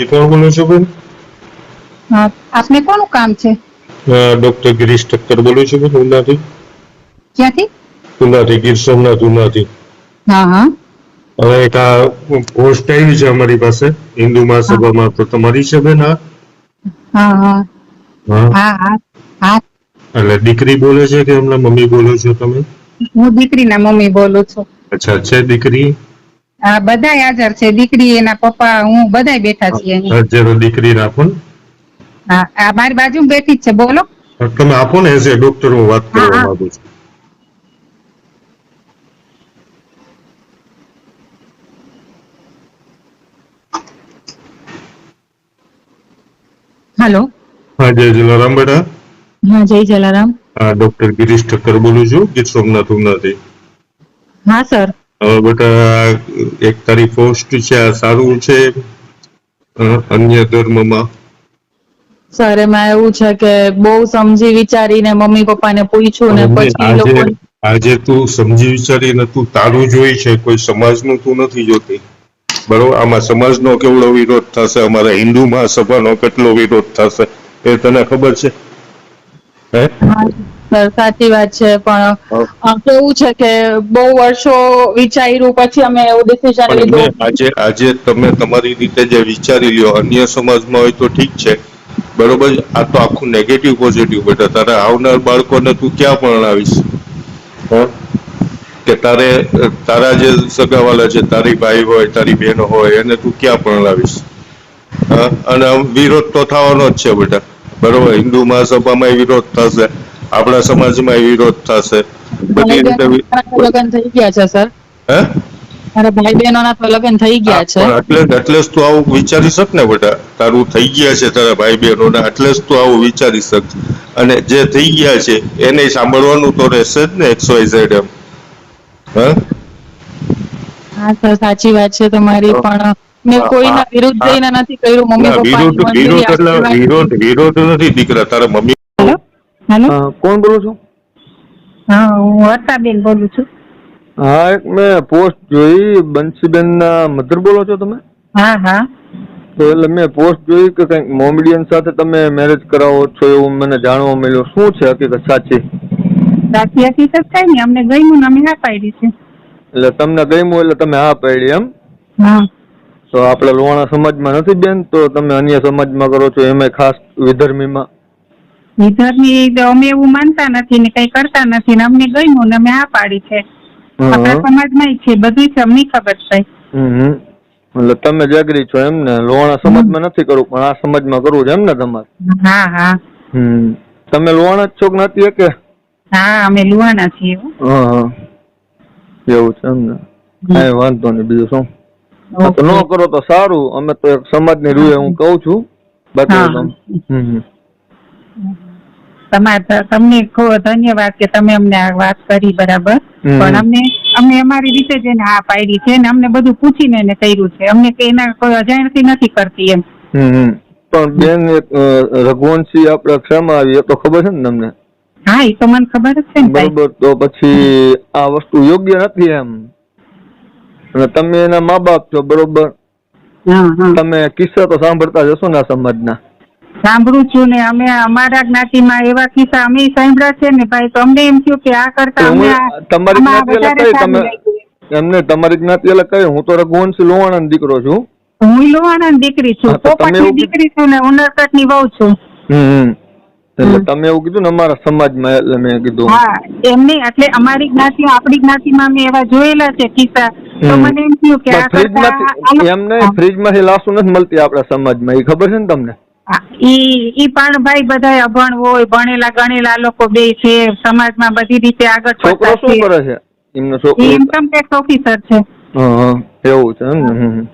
કોણ બોલો છો બેન? આપને કોનું કામ છે? ડોક્ટર ગિરીશ ઠક્કર બોલું છું બેન ઉનાથી. ક્યાંથી? ઉનાથી ગીર સોમનાથ ઉનાથી. હા હા. હવે એક આ પોસ્ટ આવી છે અમારી પાસે હિન્દુ મહાસભામાં. તો તમારી છે બેન આ? હા હા. હા. હા હા હા. એટલે દીકરી બોલે છે કે એમના મમ્મી બોલો છો તમે? હું દીકરીના મમ્મી બોલું છું. અચ્છા છે દીકરી? હા બધાય હાજર છે. દીકરી એના પપ્પા હું બધાય બેઠા છીએ અહીં. દીકરી ને. હા આ મારી બાજુ બેઠી છે. બોલો. તમે આપો ને એઝ એ ડોક્ટર હું વાત કરવા. માંગુ છું. હેલો. હા જય જલારામ બેટા. હા જય જલારામ. હા ડોક્ટર ગિરીશ ઠક્કર બોલું છું. ગીર સોમનાથ ઉમનાથી હા સર. બેટા એક તારી પોસ્ટ છે આ સારું છે અન્ય ધર્મમાં? સર એમાં એવું છે કે બહુ સમજી વિચારીને મમ્મી પપ્પાને પૂછ્યું ને પછી આજે લોકો આજે તું સમજી વિચારીને તું તારું જોઈ છે કોઈ સમાજનું તું નથી જોતી. બરોબર? આમાં સમાજનો કેવડો વિરોધ થશે અમારા હિન્દુ મહાસભાનો કેટલો વિરોધ થશે એ તને ખબર છે? હે. સર સાચી વાત છે પણ કેવું છે કે બહુ વર્ષો વિચાર્યું પછી અમે એવું ડિસિઝન લીધું. આજે આજે તમે તમારી રીતે જે વિચારી લ્યો અન્ય સમાજમાં હોય તો ઠીક છે. બરોબર? આ તો આખું નેગેટિવ પોઝિટિવ બેટા તારે આવનાર બાળકોને તું ક્યાં પરણાવીશ? કે તારે તારા જે સગાવાલા છે તારી ભાઈ હોય તારી બહેન હોય એને તું ક્યાં પરણાવીશ? અને વિરોધ તો થવાનો જ છે બેટા બરોબર? હિન્દુ મહાસભામાં વિરોધ થશે. આપણા સમાજમાં વિરોધ થશે? બધી રીતે બહેનોના લગ્ન થઈ ગયા છે સર. હે? મારા ભાઈ બહેનોના તો લગ્ન થઈ ગયા છે. એટલે એટલે જ તું આવું વિચારી શક ને બેટા? તારું થઈ ગયા છે તારા ભાઈ બહેનો એટલે જ તું આવું વિચારી શક. અને જે થઈ ગયા છે એને સાંભળવાનું તો રહેશે જ ને એક્સ ઝેડ એમ. હા? હા સર સાચી વાત છે તમારી પણ મેં કોઈના વિરુદ્ધ જઈને નથી કર્યું. મમ્મી પપ્પા વિરોધ વિરોધ એટલે વિરોધ વિરોધ નથી દીકરા. તારા મમ્મી હેલો? કોણ બોલો છો? હા હું વર્ષાબેન બોલું છું. હા એક મેં પોસ્ટ જોઈ બંસીબેન ના મધર બોલો છો તમે? હા હા. તો એટલે મેં પોસ્ટ જોઈ કે કંઈક મોમેડિયન સાથે તમે મેરેજ કરાવો છો એવું મને જાણવા મળ્યું. શું છે હકીકત? સાચી? સાચી હકીકત કઈ નહીં અમને ગમ્યું અમે હા પાડી છે. એટલે તમને ગયું એટલે તમે હા પાડી એમ? હા. તો આપણે સમાજ સમાજમાં નથી બેન તો તમે અન્ય સમાજમાં કરો છો એમાં ખાસ વિધર્મીમાં. તો અમે એવું માનતા નથી ને કઈ કરતા નથી ને અમને ગયું ને અમે આ પાડી છે. આપણા સમાજમાં છે બધું છે અમને ખબર છે. એટલે તમે જાગરી છો એમ ને? લોહાણા સમાજમાં નથી કરવું પણ આ સમાજમાં કરવું છે એમ ને તમારે? હા હા. તમે લોણા જ છો કે નથી કે હા અમે લુવાના છીએ હા. એવું છે એમ ને? કઈ વાંધો નહીં બીજું શું? તો ન કરો તો સારું. અમે તો એક સમાજની રૂએ હું કહું છું. બાકી. હમ હમ. તમારે તમને ધન્યવાદ કે તમે અમને આ વાત કરી બરાબર. પણ અમને અમે અમારી રીતે જ એને હા પાડી છે ને અમને બધું પૂછીને એને કર્યું છે. અમને કે એના કોઈ અજાણથી નથી કરતી એમ. પણ બેન રઘુવંશી આપણે ક્ષમા આવી એ તો ખબર છે ને તમને? હા એ તો મને ખબર જ છે ને બરોબર તો પછી આ વસ્તુ યોગ્ય નથી એમ. અને તમે એના મા બાપ છો બરોબર? તમે કિસ્સા તો સાંભળતા જશો ને આ સમાજના. સાંભળું છું ને અમે અમારા જ્ઞાતિમાં એવા કિસ્સા અમે સાંભળ્યા છે ને ભાઈ તો અમને એમ થયું કે આ કરતા આ- તમારી જ્ઞાતિ કઈ? તમે એમને તમારી જ્ઞાતિ એટલે કઈ? હું તો રઘુવંશી લોહાણાનો દીકરો છું. હું લોહાણાની દીકરી છું પોપટની દીકરી છું ને ઉનરકટની વહુ છું. હમ. એટલે તમે એવું કીધું ને અમારા સમાજમાં એટલે મેં કીધું. હા એમ નહીં એટલે અમારી જ્ઞાતિ આપણી જ્ઞાતિમાં મેં એવા જોયેલા છે કિસ્સા. તો મને એમ થયું કે આ ફ્રીજમાંથી એમને ફ્રીજમાંથી લાસુ નથી મળતી આપણા સમાજમાં એ ખબર છે ને તમને? ઈ ઈ પણ ભાઈ બધા અભણ હોય ભણેલા ગણેલા લોકો બે છે સમાજમાં બધી રીતે આગળ છોકરો શું કરે છે? એમનો છોકરો ઇન્કમ ટેક્સ ઓફિસર છે. એવું છે એમ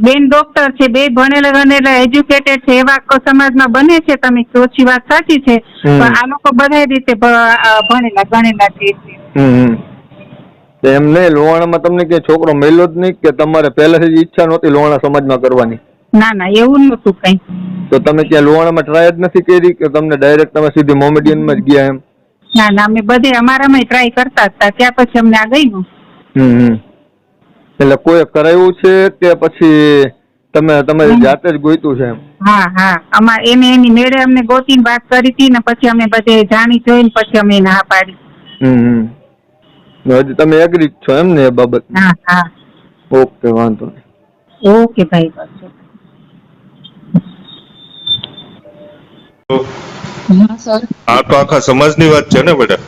બેન ડોક્ટર છે બે ભણેલા ગણેલા એજ્યુકેટેડ છે એવા સમાજમાં બને છે તમે ઓછી વાત સાચી છે. પણ આ લોકો બધા રીતે ભણેલા ગણેલા છે. એમ નહીં લોહાણામાં તમને કે છોકરો મળ્યો જ નહીં કે તમારે પહેલેથી જ ઈચ્છા નહોતી લોહાણા સમાજમાં કરવાની? ના ના એવું નહોતું કઈ. તો તમે ત્યાં લોહાણામાં ટ્રાય જ નથી કરી કે તમને ડાયરેક્ટ તમે સીધી મોમેડિયનમાં જ ગયા એમ? ના ના અમે બધે અમારામાં ટ્રાય કરતા હતા. ત્યાં પછી અમને આ ગયું હમ. એટલે કોઈ કરાયું છે કે પછી તમે તમે જાતે જ ગોઈતું છે એમ? હા હા. અમાર એને એની મેળે અમને ગોતીને વાત કરી હતી ને પછી અમે બધે જાણી જોઈને પછી અમે ના પાડી. હમ હમ. હજી તમે એગ્રી છો એમ ને એ બાબત હા હા. ઓકે વાંધો નહીં. ઓકે ભાઈ બસ તો હા સર આ તો આખા સમાજની વાત છે ને બેટા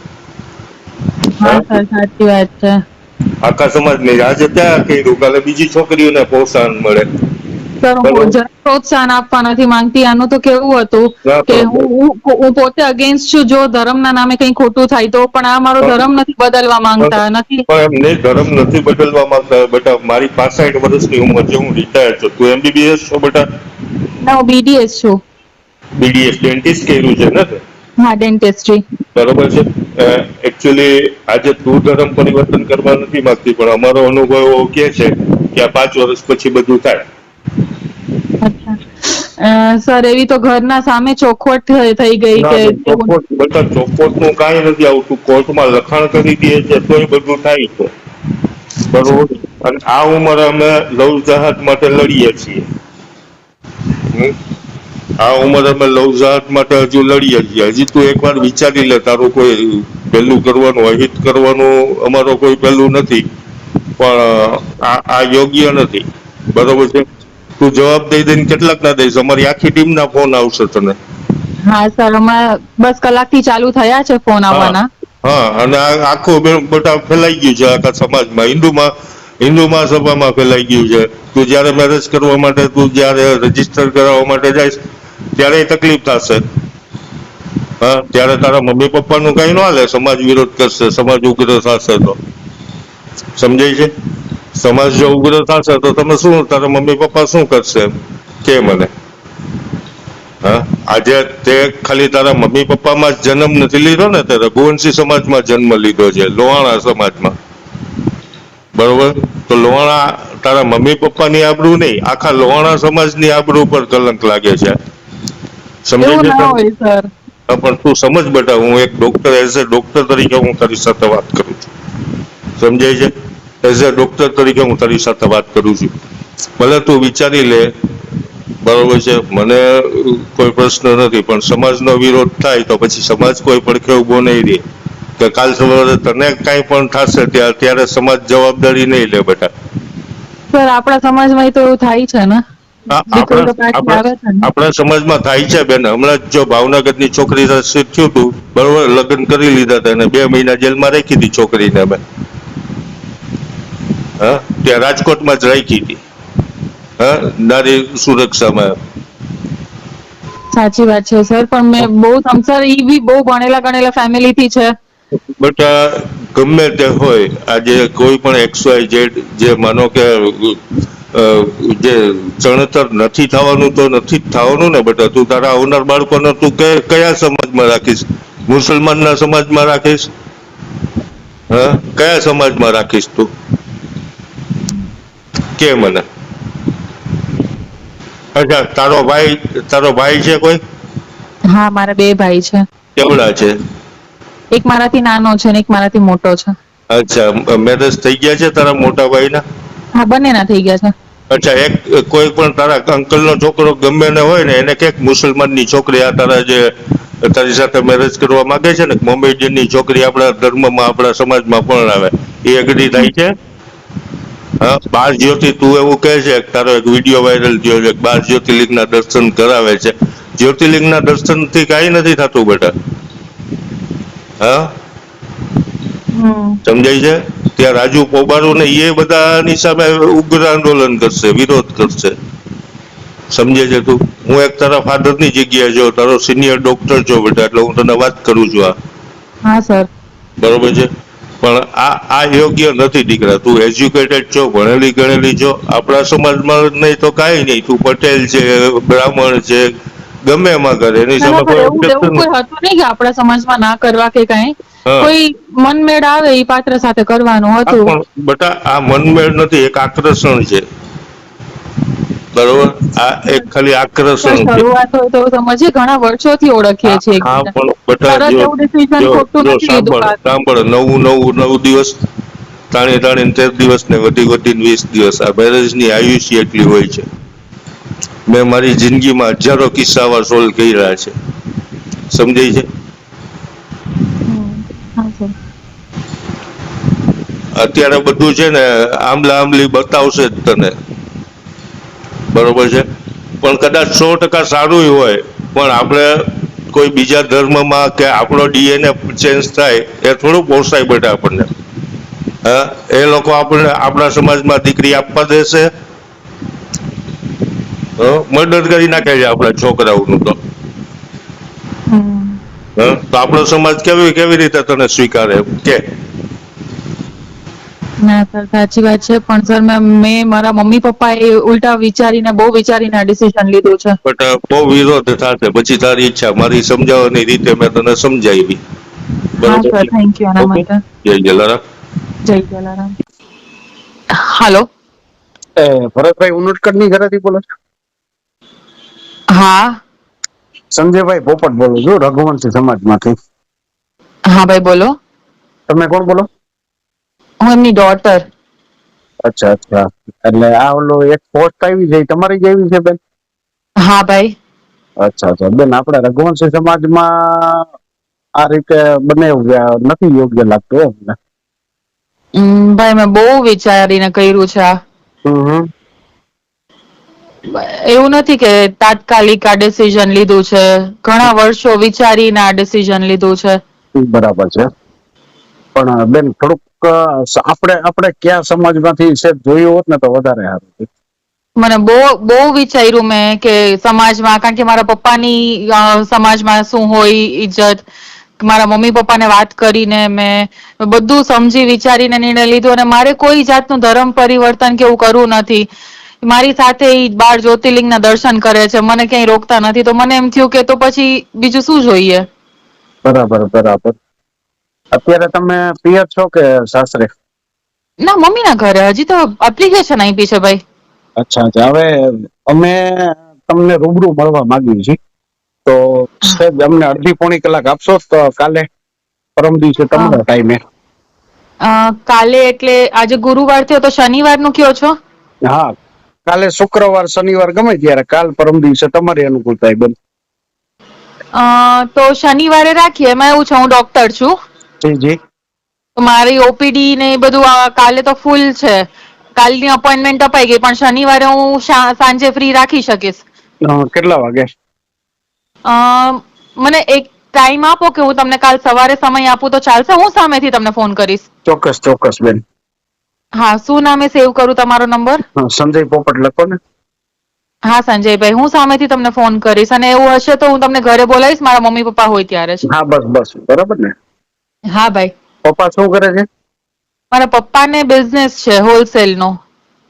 હા સર સાચી વાત છે. આખા સમાજની આજે ત્યાં કર્યું કાલે બીજી છોકરીઓને પ્રોત્સાહન મળે? પ્રોત્સાહન આપવા નથી માંગતી. આનું તો કેવું હતું કે હું પોતે અગેન્સ્ટ છું. જો ધર્મના નામે કઈ ખોટું થાય તો પણ આ મારો ધર્મ નથી બદલવા માંગતા નથી. એમને ધર્મ નથી બદલવા માંગતા. બેટા મારી પાસઠ વર્ષની ઉંમર છે હું રિટાયર છું. તું એમબીબીએસ છો બેટા ના બીડીએસ છું. બીડીએસ ડેન્ટિસ્ટ કર્યું છે ને? હા ડેન્ટિસ્ટ્રી બરોબર છે. એકચ્યુઅલી આજે તું ધર્મ પરિવર્તન કરવા નથી માંગતી પણ અમારો અનુભવ એવો કે છે કે આ પાંચ વર્ષ પછી બધું થાય. સર એવી તો ઘરના સામે ચોખવટ થઈ- ગઈ કે બધા ચોખવટ- નું કાંઈ નથી આવતું. કોર્ટમાં લખાણ કરી દે છે તોય બધું થાય છે. બરોબર? અને આ ઉંમરે અમે લવ જહાજ માટે લડીએ છીએ? આ ઉંમર અમે લવ જહાજ માટે હજુ લડીએ છીએ હજી તું એકવાર વિચારી લે તારું કોઈ પહેલું કરવાનું અહિત કરવાનું અમારો કોઈ પેલું નથી. પણ આ યોગ્ય નથી. બરોબર છે? તું જવાબ દઈ દઈને કેટલાક ના દઈશ. અમારી આખી ટીમના ફોન આવશે તને. હા સર હમણાં બસ કલાકથી ચાલુ થયા છે ફોન આવવાના. હા અને આખો બટા ફેલાઈ ગયું છે આખા સમાજમાં. હિન્દુમાં હિન્દુ મહાસભામાં ફેલાઈ ગયું છે. તું જ્યારે મેરેજ કરવા માટે તું જ્યારે રજિસ્ટર કરાવવા માટે જઈશ ત્યારે તકલીફ થશે. ત્યારે તારા મમ્મી પપ્પાનું કઈ ન હાલે, સમાજ વિરોધ કરશે, સમાજ ઉગ્ર થશે તો. સમજાય છે? સમાજ જો ઉગ્ર થશે તો તમે શું, તારા મમ્મી પપ્પા શું કરશે? કે મને? હા, આજે તે ખાલી તારા મમ્મી પપ્પામાં જ જન્મ નથી લીધો ને, તે રઘુવંશી સમાજમાં જન્મ લીધો છે, લોહાણા સમાજમાં. બરોબર? તો લોહાણા તારા મમ્મી પપ્પાની આબરૂ નહીં, આખા લોહાણા સમાજની આબરૂ પર કલંક લાગે છે. પણ તું સમજ બેટા હું એક ડોક્ટર એઝ અ ડોક્ટર તરીકે હું તારી સાથે વાત કરું છું. સમજાય છે? એઝ અ ડોક્ટર તરીકે હું તારી સાથે વાત કરું છું. ભલે તું વિચારી લે બરોબર છે મને કોઈ પ્રશ્ન નથી પણ સમાજનો વિરોધ થાય તો પછી સમાજ કોઈ પડખે ઊભો નહીં રહે. કે કાલ સવારે તને કાંઈ પણ થશે ત્યારે સમાજ જવાબદારી નહીં લે બેટા. સર આપણા સમાજમાં તો એવું થાય છે ને. આપણા ને. સમાજમાં થાય છે બેન. હમણાં જો જો ભાવનગરની છોકરી થયું હતું બરોબર લગ્ન કરી લીધા હતા અને બે મહિના જેલમાં રાખી હતી છોકરીને અમે. હા? ત્યાં રાજકોટમાં જ રાખી હતી. હા? નારી સુરક્ષામાં. સાચી વાત છે સર પણ મેં બહુ સંસાર ઈ બી બહુ ભણેલા ગણેલા ફેમિલી થી છે. બટ ગમે તે હોય આજે કોઈ પણ એક્સ વાય ઝેડ જે માનો કે જે ચણતર નથી થવાનું તો નથી જ થવાનું ને બટ તું તારા આવનાર બાળકોને તું કે કયા સમાજમાં રાખીશ? મુસલમાનના સમાજમાં રાખીશ? હા? કયા સમાજમાં રાખીશ તું? કે મને? અચ્છા તારો ભાઈ તારો ભાઈ છે કોઈ? હા મારા બે ભાઈ છે. કેવડા છે? એક મારાથી નાનો છે ને એક મારાથી મોટો છે. અચ્છા મેરેજ થઈ ગયા છે તારા મોટા ભાઈના? હા, બંનેના થઈ ગયા છે. અચ્છા, એક, કોઈ પણ તારા અંકલ નો છોકરો ગમે ને હોય ને, એને ક્યાંક મુસલમાનની છોકરી આ તારા જે, તારી સાથે મેરેજ કરવા માંગે છે ને મોમેડિયનની છોકરી આપણા ધર્મમાં, આપણા સમાજમાં પણ આવે. એ અઘરી થાય છે? હા, બાર જ્યોતિ તું એવું કહે છે તારો એક વીડિયો વાયરલ થયો છે બાર જ્યોતિર્લિંગના દર્શન કરાવે છે. જ્યોતિર્લિંગના દર્શનથી કાંઈ નથી થતું બેટા. હા? સમજાય છે? ત્યાં રાજુ પોબારો ને એ બધાની સામે ઉગ્ર આંદોલન કરશે વિરોધ કરશે. સમજે છે તું? હું એક તારા ફાધરની જગ્યાએ જો તારો સિનિયર ડોક્ટર છો બેટા એટલે હું તને વાત કરું છું આ. હા સર. બરોબર છે? પણ આ આ યોગ્ય નથી દીકરા. તું એજ્યુકેટેડ છો ભણેલી ગણેલી છો. આપણા સમાજમાં નહીં તો કાંઈ નહીં. તું પટેલ છે બ્રાહ્મણ છે ગમે એમાં કરે એની સામે કોઈ objection કોઈ હતું નહીં કે આપણા સમાજમાં ના કરવા કે કઈ. કોઈ મનમેળ આવે એ પાત્ર સાથે કરવાનું હતું. પણ બટા આ મનમેળ નથી એક આકર્ષણ છે. બરોબર? આ એક ખાલી આકર્ષણ છે. શરૂઆત હોય તો સમજે ઘણા વર્ષોથી ઓળખીએ છીએ હા પણ બટા જો સાંભળ સાંભળ નવું નવું નવ દિવસ તાણી તાણીને તેર દિવસ ને વધી વધીને વીસ દિવસ આ બેરેજની આયુષ્ય એટલી હોય છે. મેં મારી જિંદગીમાં હજારો કિસ્સા આવા સોલ્વ કર્યા છે. સમજાય છે? અત્યારે બધું છે ને આમલા આમલી બતાવશે જ તને. બરોબર છે? પણ કદાચ સો ટકા સારું હોય પણ આપણે કોઈ બીજા ધર્મમાં કે આપણો ડીએનએ ચેન્જ થાય એ થોડું પોસાય બેટા આપણને. હા? એ લોકો આપણને આપણા સમાજમાં દીકરી આપવા દેશે મર્ડર કરી નાખે છે આપણા છોકરાઓનું તો. તો આપણો સમાજ કેવી કેવી રીતે તને સ્વીકારે? કે? ના સર સાચી વાત છે. પણ સર મેં મારા મમ્મી પપ્પા એ ઉલટા વિચારીને બહુ વિચારીને ડિસિઝન લીધું છે. બટ બહુ વિરોધ થશે. પછી તારી ઈચ્છા મારી સમજાવવાની રીતે મેં તને સમજાવી. બરોબર થેન્ક યુ આના માટે. જય જલારામ. જય જલારામ. હાલો? એ ભરતભાઈ ઉનટકરની ઘરેથી બોલો છો? હા. સંજયભાઈ પોપટ બોલું છું રઘુવંશી સમાજમાંથી. હા ભાઈ બોલો. તમે કોણ બોલો? હું એમની ડોટર અચ્છા અચ્છા. એટલે આ ઓલો એક પોસ્ટ આવી છે તમારી જેવી છે બેન? હા ભાઈ. અચ્છા અચ્છા. બેન આપણે રઘુવંશી સમાજમાં આ રીતે બને નથી યોગ્ય લાગતું એમને. ભાઈ મેં બહુ વિચારીને કર્યું છે આ. હમ હમ. એવું નથી કે તાત્કાલિક આ ડિસિઝન લીધું છે. ઘણા વર્ષો વિચારીને આ ડિસિઝન લીધું છે. બરાબર છે. પણ બેન થોડુંક આપણે આપણે કયા સમાજમાંથી છે જોયું હોત ને તો વધારે સારું મને બહુ બહુ વિચાર્યું મેં કે સમાજમાં કારણ કે મારા પપ્પાની સમાજમાં શું હોય ઈજ્જત મારા મમ્મી પપ્પાને વાત કરીને મેં બધું સમજી વિચારીને નિર્ણય લીધો અને મારે કોઈ જાતનું ધર્મ પરિવર્તન કે એવું કરવું નથી. મારી સાથે ઈ બાર જ્યોતિર્લિંગના દર્શન કરે છે મને ક્યાંય રોકતા નથી. તો મને એમ થયું કે તો પછી બીજું શું જોઈએ? બરાબર બરાબર. અત્યારે તમે પિયર છો કે સાસરે? ના મમ્મીના ઘરે. હજી તો એપ્લિકેશન આપી છે ભાઈ. અચ્છા અચ્છા. હવે અમે તમને રૂબરૂ મળવા માંગીએ છીએ. તો સાહેબ અમને અડધી પોણી કલાક આપશો તો કાલે? પરમ દિવસે તમારા ટાઈમે કાલે એટલે આજે ગુરુવાર થયો તો શનિવારનું કયો છો? હા. કાલે શુક્રવાર શનિવાર ગમે ત્યારે. કાલ પરમ દિવસે તમારી અનુકૂળતા બન અ, તો શનિવારે રાખીએ. એમાં એવું છે હું ડોક્ટર છું. જી જી. મારી ઓપીડી ને એ બધું કાલે તો ફૂલ છે. કાલની અપોઇન્ટમેન્ટ અપાઈ ગઈ પણ શનિવારે હું સાંજે ફ્રી રાખી શકીશ. કેટલા વાગે? અ, મને એક ટાઈમ આપો કે હું તમને કાલ સવારે સમય આપું તો ચાલશે. હું સામેથી તમને ફોન કરીશ. ચોક્કસ ચોક્કસ બેન. હા શું નામે સેવ કરું તમારો નંબર સંજય પોપટ લખો ને. હા સંજયભાઈ હું સામેથી તમને ફોન કરીશ અને એવું હશે તો હું તમને ઘરે બોલાવીશ મારા મમ્મી પપ્પા હોય ત્યારે જ. હા બસ બસ બરાબર ને? હા ભાઈ. પપ્પા શું કરે છે? મારા પપ્પાને બિઝનેસ છે હોલસેલ નો.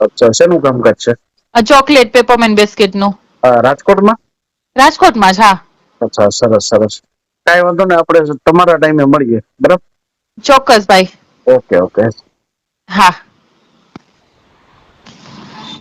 અચ્છા શેનું કામકાજ છે? ચોકલેટ પેપરમેન્ટ બિસ્કિટનું. રાજકોટમાં? રાજકોટમાં જ હા. અચ્છા સરસ સરસ. કાંઈ વાંધો નહીં આપણે તમારા ટાઈમે મળીએ બરાબર? ચોક્કસ ભાઈ. Okay okay. હા.